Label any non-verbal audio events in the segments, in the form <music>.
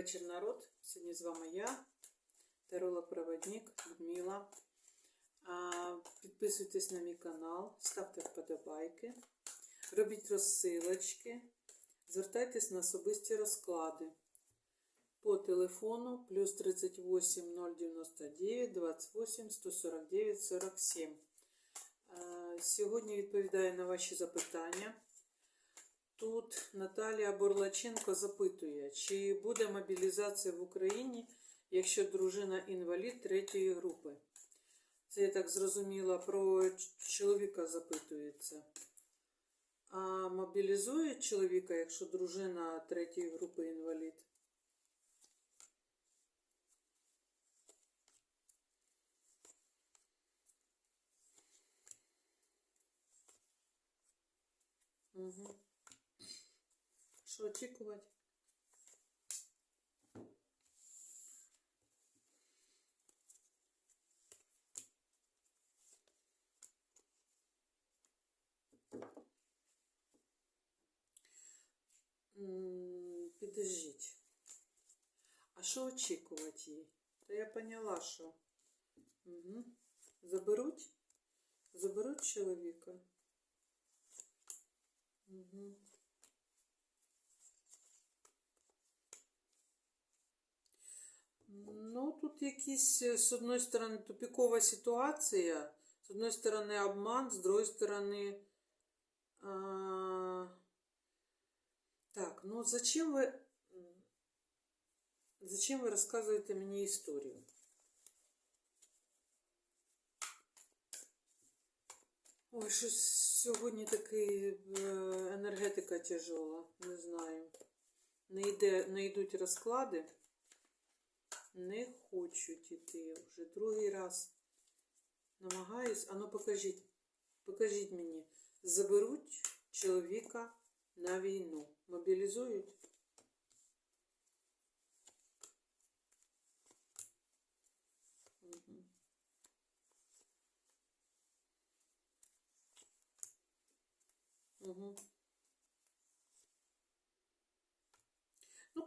вечір, народ. Сьогодні з вами я, теролог-проводник Людмила. Підписуйтесь на мій канал, ставте вподобайки, робіть розсилочки, звертайтесь на особисті розклади по телефону плюс 38 099 28 149 47. Сьогодні відповідаю на ваші запитання. Тут Наталія Борлаченко запитує, чи буде мобілізація в Україні, якщо дружина інвалід третьої групи. Це я так зрозуміла, про чоловіка запитується. А мобілізують чоловіка, якщо дружина третьої групи інвалід? Угу. Що очікувати? Підождіть. А що очікувати їй? Та я поняла, що. Угу. Заберуть? Заберуть чоловіка? Угу. Ну, тут якісь, е, з одної сторони, тупікова ситуація, з одної сторони, обман, з другої сторони. А... Так, ну зачем ви. Зачем ви розказуєте мені історію? Ой, щось сьогодні такий е, енергетика тяжола, не знаю. Не, йде, не йдуть розклади. Не хочуть іти вже другий раз. Намагаюсь. Ану, покажіть. Покажіть мені. Заберуть чоловіка на війну. Мобілізують? Угу.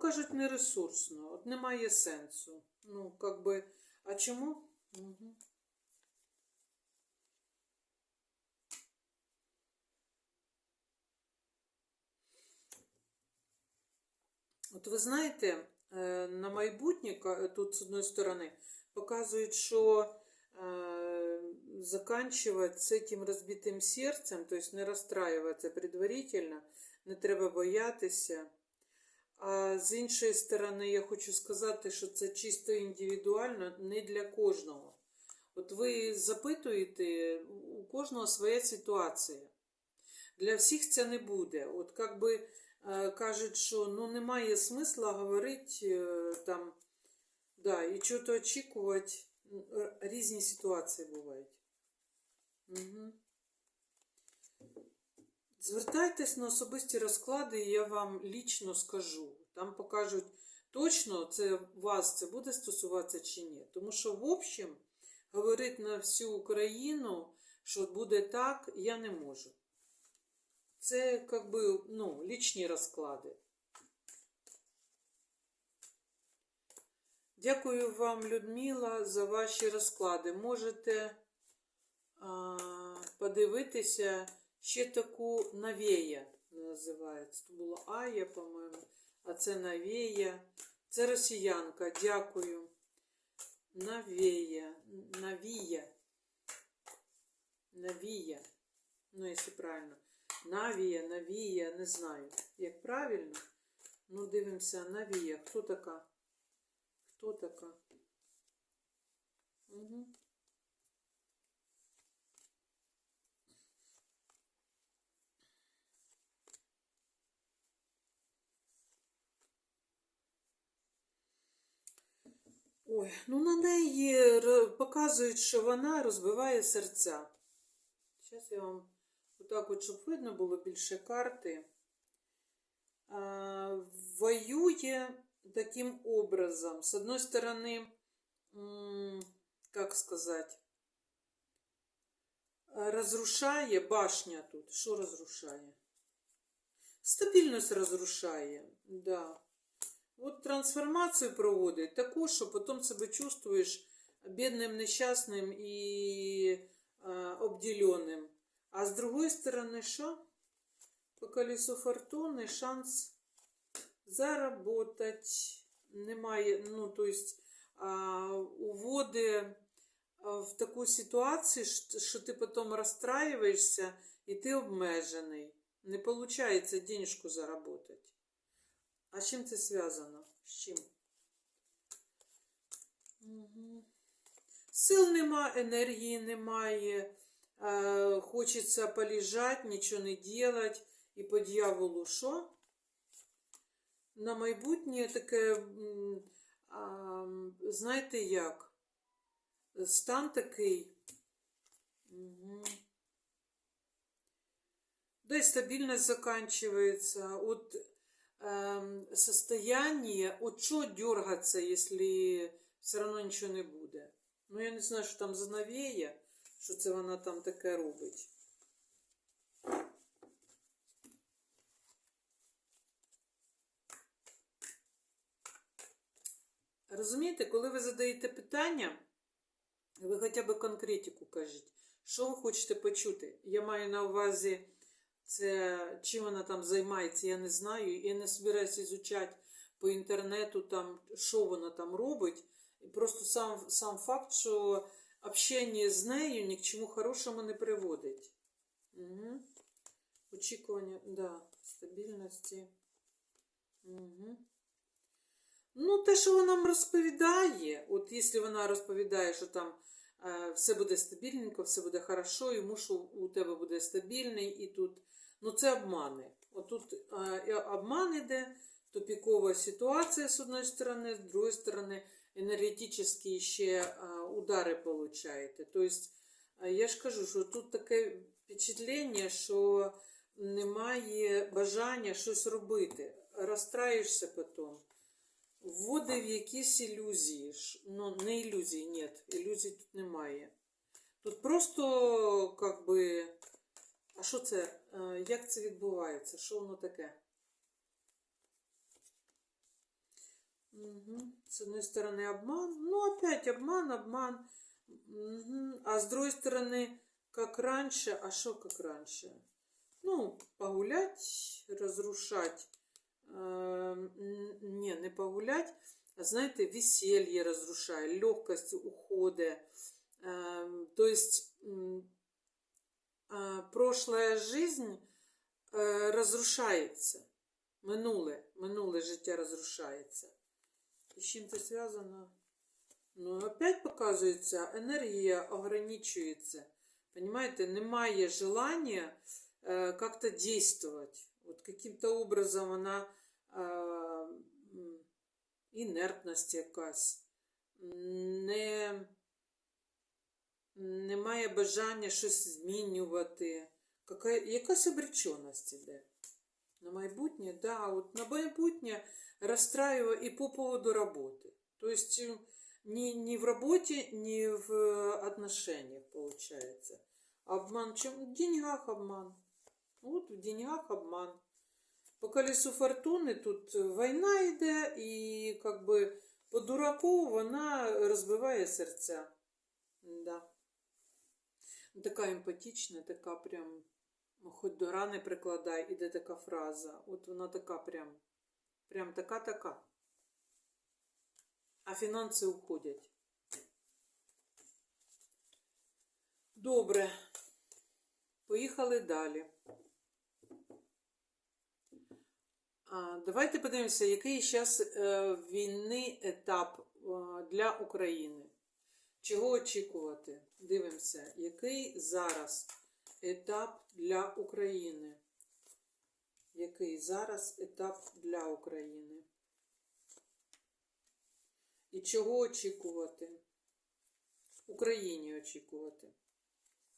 Кажуть, не ресурсно. От немає сенсу. Ну, как би, а чому? Угу. От ви знаєте, е, на майбутнє тут з одної сторони показують, що э, заканчивать з цим розбитим серцем, тобто не розстраюватися предварительно, не треба боятися. А з іншої сторони, я хочу сказати, що це чисто індивідуально, не для кожного. От ви запитуєте, у кожного своя ситуація. Для всіх це не буде. От як би е, кажуть, що ну, немає смисла говорити е, там, да, і чого-то очікувати. Різні ситуації бувають. Угу. Звертайтесь на особисті розклади, і я вам лічно скажу. Там покажуть точно, це вас це буде стосуватися чи ні. Тому що, в общем, говорити на всю Україну, що буде так, я не можу. Це, як би, ну, лічні розклади. Дякую вам, Людмила, за ваші розклади. Можете а, подивитися ще таку навея називається. Це було Ая, по-моєму, а це навея. Це росіянка, дякую. Навея, навія. Навія. Ну, якщо правильно. Навія, навія, не знаю. Як правильно? Ну, дивимося, навія. Хто така? Хто така? Угу. Ой, ну на неї показують, що вона розбиває серця. Зараз я вам отак от, щоб видно було більше карти. А, воює таким образом. С одной стороны, как сказать, разрушає башня тут. Що розрушає? Стабільність розрушає, да. От трансформацію проводить таку, що потім себе чувствуєш бідним, нещасним і е, обділеним. А з другої сторони, що? По колесу фортуни шанс заработать. Немає, ну, то есть, уводи в таку ситуацію, що- ти потім розстраюєшся і ти обмежений. Не виходить денежку заработать. А з чим це зв'язано? З чим? Угу. Сил нема, енергії немає. Е, хочеться полежать, нічого не делать. І по дьяволу що? На майбутнє таке, а, знаєте як? Стан такий. Угу. Да и стабильность заканчивается. От эм, состояние, от что дергаться, если все равно нічого не буде. Ну, я не знаю, що там за навея, що це вона там таке робить. Розумієте, коли ви задаєте питання, ви хоча б конкретику кажіть, що ви хочете почути. Я маю на увазі, це чим вона там займається, я не знаю. Я не збираюся ізучати по інтернету, там, що вона там робить. Просто сам, сам факт, що общення з нею ні к чому хорошому не приводить. Угу. Очікування, да, стабільності. Угу. Ну, те, що вона нам розповідає, от якщо вона розповідає, що там е, все буде стабільненько, все буде хорошо, і муж у, у тебе буде стабільний, і тут. Ну, це обмани. Отут е, обман іде, тупікова ситуація з одної сторони, з другої сторони, енергетичні ще е, удари получаєте. Тобто, е, я ж кажу, що тут таке впечатлення, що немає бажання щось робити. Розстраєшся потім вводив якісь ілюзії. Ну, не ілюзії, ні, ілюзій тут немає. Тут просто, как би, а що це? Е, Як це відбувається? Що воно таке? Угу. С одной стороны обман, ну опять обман, обман. Мгм. А с другой стороны, как раньше, а что как раньше? Ну, погулять, разрушать. Ем, н- Не, не погулять, а знаєте, веселье разрушає, легкость уходить. Ем, То есть прошлая жизнь е, разрушається. Минуле, минуле життя розрушається. І з чим це зв'язано? Ну, опять показується, енергія ограничується. Понимаете, немає желания э, как-то действовать. Вот каким-то образом вона э, інертність якась. Не, немає бажання щось змінювати. Яка, якась обреченість іде. На майбутнє, да, от на майбутнє расстраиваю и по поводу работы. То есть э, ни, ни в работе, ни в э, отношениях получается. Обман в чем? В деньгах обман. Вот в деньгах обман. По колесу фортуни тут війна йде, і как би по дураку вона розбиває серця. Да. Така емпатична, така прям, ну, хоч до рани прикладай, іде така фраза. От вона така прям, прям така-така. А фінанси уходять. Добре. Поїхали далі. А, Давайте подивимося, який зараз війни етап е, для України. Чого очікувати? Дивимося, який зараз етап для України. Який зараз етап для України? І чого очікувати? Україні очікувати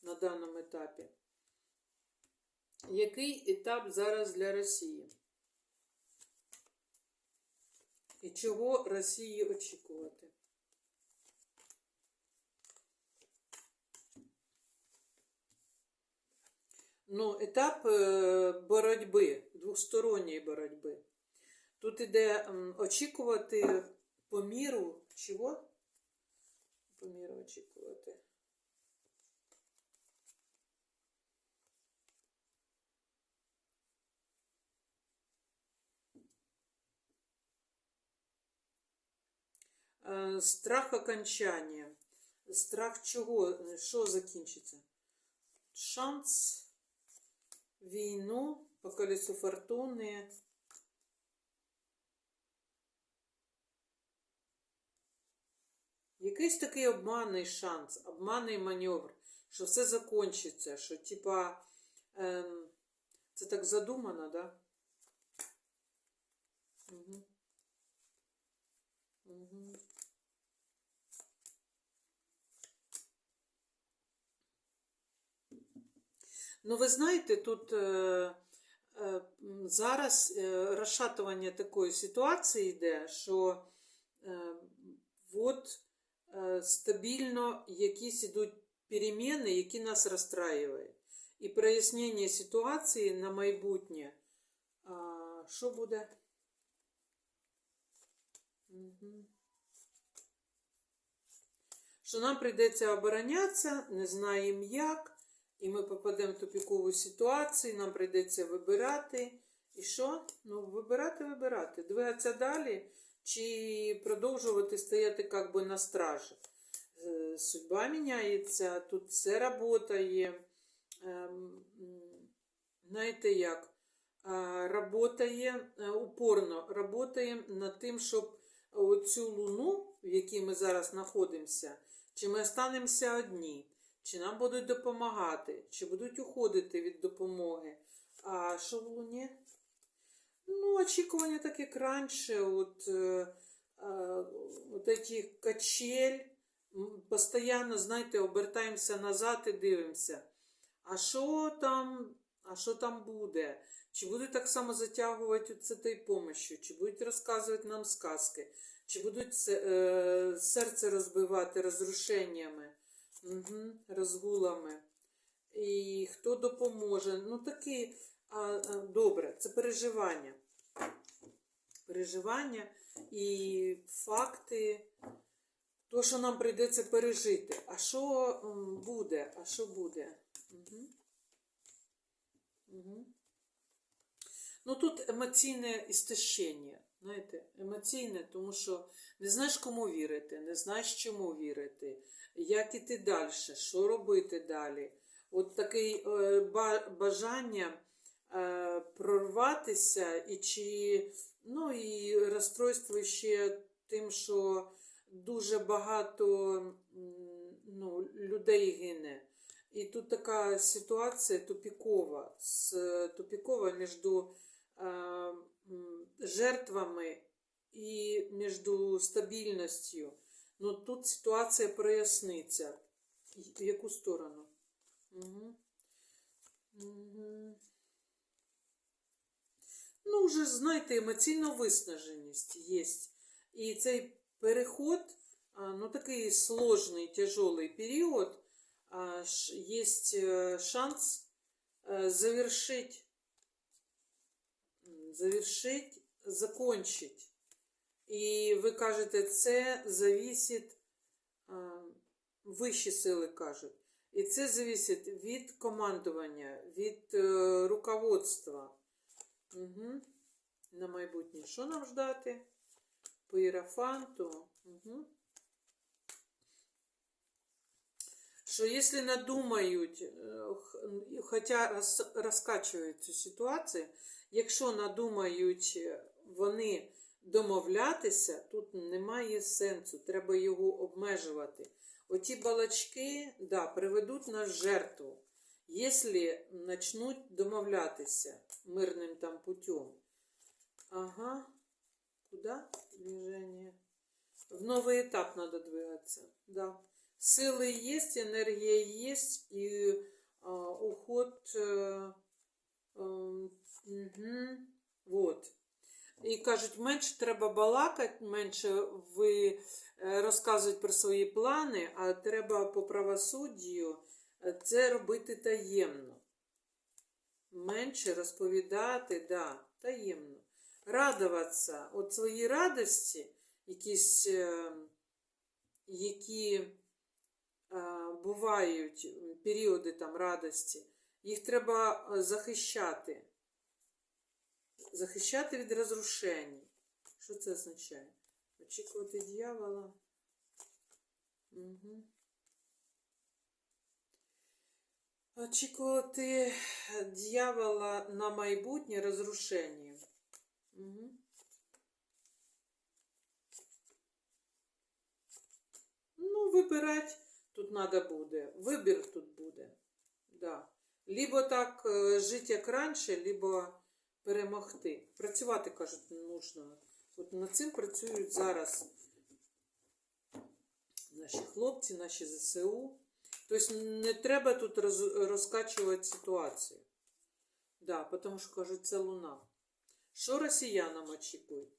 на даному етапі. Який етап зараз для Росії? І чого Росії очікувати? Ну, етап е, боротьби, двосторонньої боротьби. Тут іде очікувати по міру чого? По міру очікувати. Е, Страх окончання. Страх чого? Що закінчиться? Шанс, війну, по колесу фортуни. Якийсь такий обманний шанс, обманний маневр, що все закінчиться, що типа ем, це так задумано, да? Угу. Угу. Ну, ви знаєте, тут е, е, зараз е, розшатування такої ситуації йде, що от стабільно якісь ідуть переміни, які нас розстраюють. І прояснення ситуації на майбутнє. Що буде? Угу. Що нам прийдеться оборонятися, не знаємо як. І ми попадемо в тупікову ситуацію, нам прийдеться вибирати. І що? Ну, вибирати, вибирати. Двигатися далі чи продовжувати стояти як би на стражі. Е, Судьба міняється, тут все працює. Ем, Знаєте як? Работає е, упорно, работає над тим, щоб оцю луну, в якій ми зараз знаходимося, чи ми останемося одні. Чи нам будуть допомагати, чи будуть уходити від допомоги. А що в Луні? Ну, очікування так як раніше, от, е, е, от такі качель, постійно, знаєте, обертаємося назад і дивимося. А що там, а що там буде? Чи будуть так само затягувати це той помощю, чи будуть розказувати нам сказки, чи будуть е, серце розбивати розрушеннями угу, розгулами. І хто допоможе. Ну, такі, а, а, добре, це переживання. Переживання і факти, то, що нам прийдеться пережити. А що буде? А що буде? Угу. Угу. Ну, тут емоційне істощення. Знаєте, емоційне, тому що не знаєш, кому вірити, не знаєш, чому вірити, як іти далі, що робити далі. От таке е, бажання е, прорватися, і чи ну і розстройство ще тим, що дуже багато ну, людей гине. І тут така ситуація тупікова, з, тупікова між жертвами і між стабільністю. Ну тут ситуація проясниться. В яку сторону? Угу. Угу. Ну, вже знаєте, емоційна виснаженість є. І цей переход, а, ну такий сложний, тяжелый період, а, ш- есть э, шанс э, завершить, закончить. І ви кажете, це зависить, вищі сили кажуть. І це зависить від командування, від е, руководства. Угу. На майбутнє. Що нам ждати? По іерофанту. Угу. Що якщо надумають, хоча роз, розкачують цю ситуацію, якщо надумають вони домовлятися, тут немає сенсу, треба його обмежувати. Оті балачки да, приведуть нас жертву, якщо почнуть домовлятися мирним там путем. Ага. Куда движение? В новый этап надо двигаться. Да. Силы есть, энергия есть, и а, уход. Э, э, мгм, вот. І кажуть, менше треба балакати, менше ви е, розказують про свої плани, а треба по правосуддю е, це робити таємно. Менше розповідати, да, таємно. радуватися от своїй радості, якісь, е, які е, бувають періоди там радості, їх треба е, захищати. Захищати від розрушень. Що це означає? Очікувати дьявола. Угу. Очікувати дьявола на майбутнє розрушення. Угу. Ну, вибирати тут треба буде. Вибір тут буде. Да. Либо так е, жити, як раніше, либо перемогти. Працювати, кажуть, не нужно. От над цим працюють зараз наші хлопці, наші ЗСУ. Тобто не треба тут роз, розкачувати ситуацію. Да, тому що кажуть, це луна. Що росіянам очікують?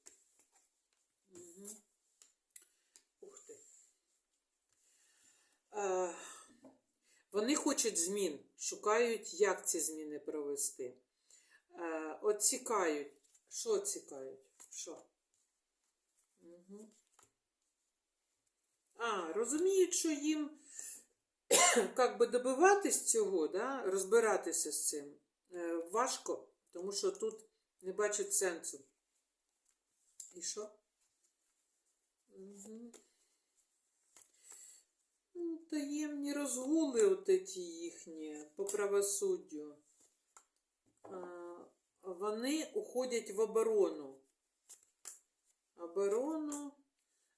Угу. Ух ти. Е, вони хочуть змін, шукають, як ці зміни провести. Е, от. Що цікають? Що? Угу. А, розуміють, що їм <coughs> як би добиватись цього, да, розбиратися з цим е, важко, тому що тут не бачать сенсу. І що? Угу. Таємні розгули от ці їхні по правосуддю. Вони уходять в оборону. Оборону.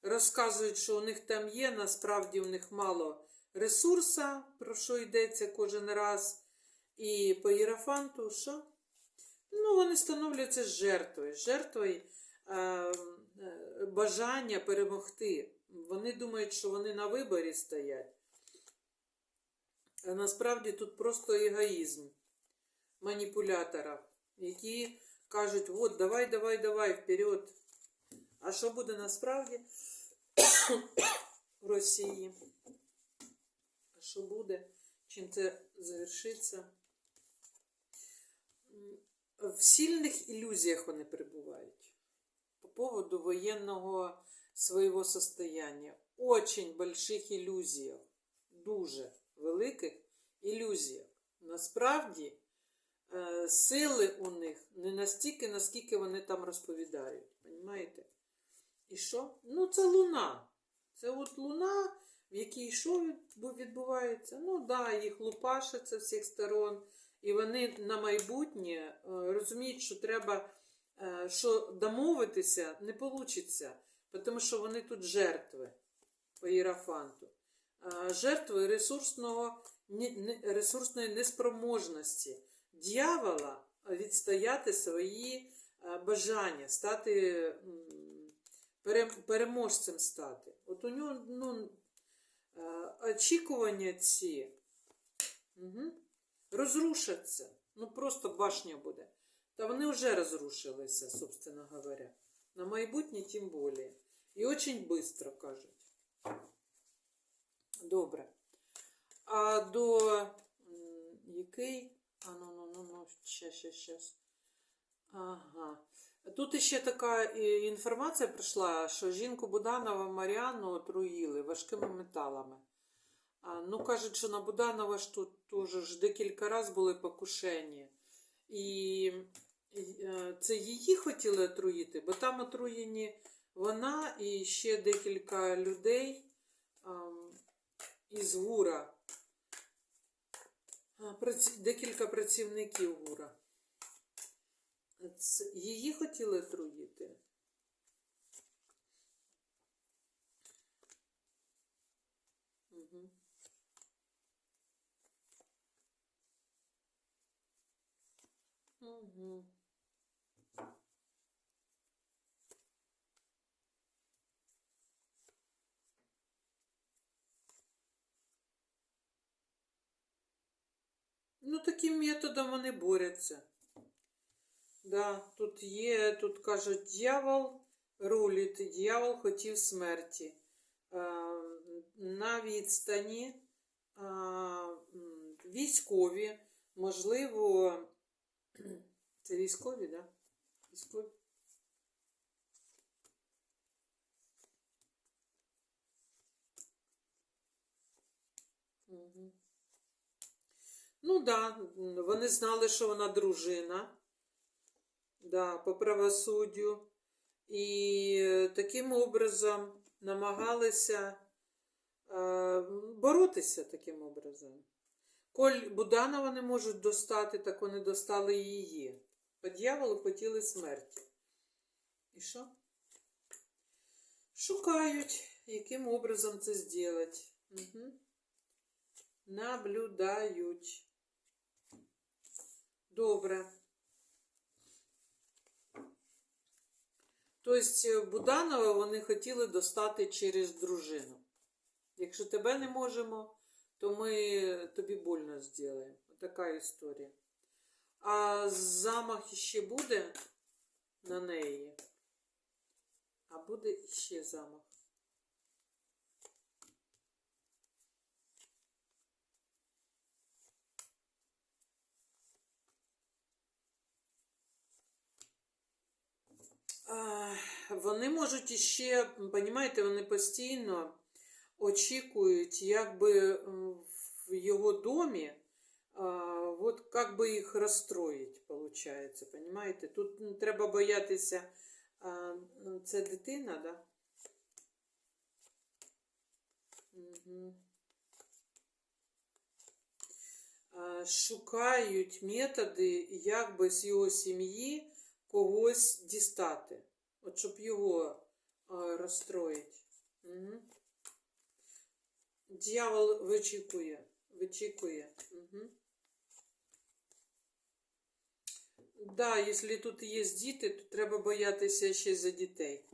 Розказують, що у них там є, насправді у них мало ресурса, про що йдеться кожен раз. І по Єрофанту, що? Ну, вони становляться жертвою. Жертвою е, бажання перемогти. Вони думають, що вони на виборі стоять. А насправді тут просто егоїзм маніпулятора, які кажуть, от, давай, давай, давай, вперед. А що буде насправді в Росії? А що буде? Чим це завершиться? В сильних ілюзіях вони перебувають по поводу воєнного своего состояния. Очень больших ілюзіях, дуже великих ілюзіях. Насправді, е, сили у них не настільки, наскільки вони там розповідають. Понимаєте? І що? Ну, це луна. Це от луна, в якій що відбувається? Ну, да, їх лупашиться з всіх сторон. І вони на майбутнє е, розуміють, що треба, е, що домовитися не вийде, тому що вони тут жертви по Єрофанту. Е, Жертви ресурсного, ресурсної неспроможності дьявола відстояти свої е, бажання, стати переможцем стати. От у нього ну, е, очікування ці. Угу розрушаться. Ну просто башня буде. Та вони вже розрушилися, собственно говоря. На майбутнє тим більше. І очень быстро, кажуть. Добре. А до який? А ну, ну, ну, ну, щас, щас, щас. Ага. Тут ще така інформація прийшла, що жінку Буданова Маріанну отруїли важкими металами. А, ну, кажуть, що на Буданова ж тут теж декілька разів були покушення. І, е, це її хотіли отруїти, бо там отруєні вона і ще декілька людей із ГУРа. Декілька працівників ГУРа. Її хотіли отруїти. Угу. Угу. Ну, таким методом вони борються. Да, тут є, тут кажуть, дьявол рулить, дьявол хотів смерті. Е, на відстані е, військові, можливо, це військові, да? Військові. Ну да, вони знали, що вона дружина. Да, по правосуддю. І таким образом намагалися е, боротися таким образом. Коль Буданова не можуть достати, так вони достали її. По дьяволу хотіли смерті. І що? Шукають, яким образом це зробити. Угу. Наблюдають. Добре. Тобто Буданова вони хотіли достати через дружину. Якщо тебе не можемо, то ми тобі больно зробимо. Така історія. А замах ще буде на неї. А буде ще замах. Вони можуть іще, понімаєте, вони постійно очікують, якби м, в його домі, от як би їх розстроїть, виходить, понімаєте? Тут треба боятися, це дитина, да? Угу. Шукають методи, як би з його сім'ї когось дістати. От щоб його а, розстроїти. Угу. Дьявол вичікує. Вичікує. Угу. Да, якщо тут є діти, то треба боятися ще за дітей.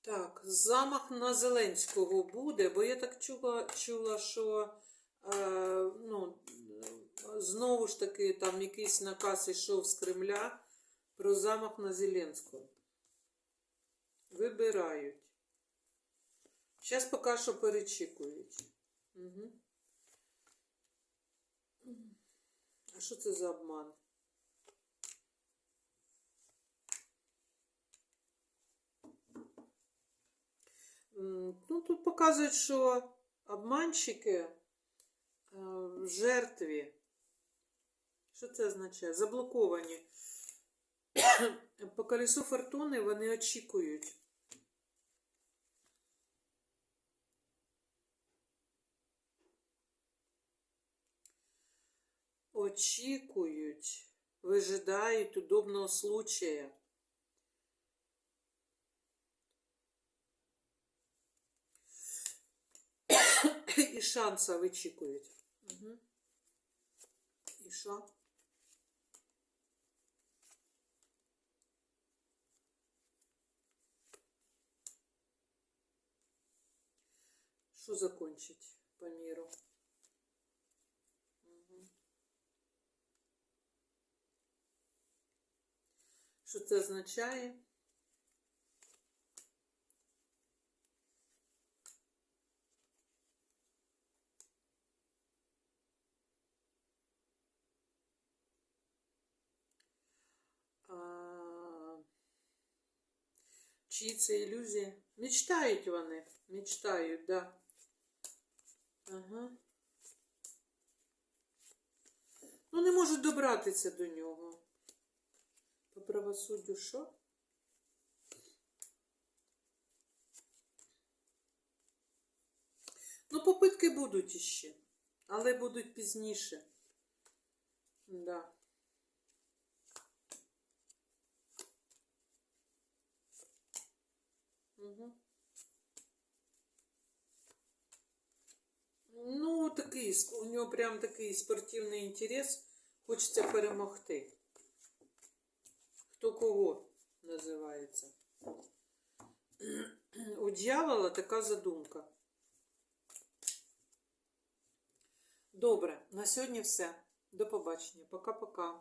Так, замах на Зеленського буде, бо я так чула, чула що е, ну, е, знову ж таки там якийсь наказ йшов з Кремля про замах на Зеленського. Вибирають. Зараз поки що перечікують. Угу. А що це за обман? Ну, тут показують, що обманщики е, в жертві. Що це означає? Заблоковані. По колесу фортуни вони очікують. Очікують, вижидають удобного случая. І шанса вичікують. Угу. І що? Що закончить по миру? Угу. Що це означає? Чиї це ілюзії? Мечтають вони. Мечтають, да. Ага. Ну, не можуть добратися до нього. По правосуддю що? Ну, попитки будуть іще, але будуть пізніше. Да. Угу. Ну, такий, у нього прям такий спортивний інтерес. Хочеться перемогти. Хто кого називається. <clears throat> У дьявола така задумка. Добре, на сьогодні все. До побачення. Пока-пока.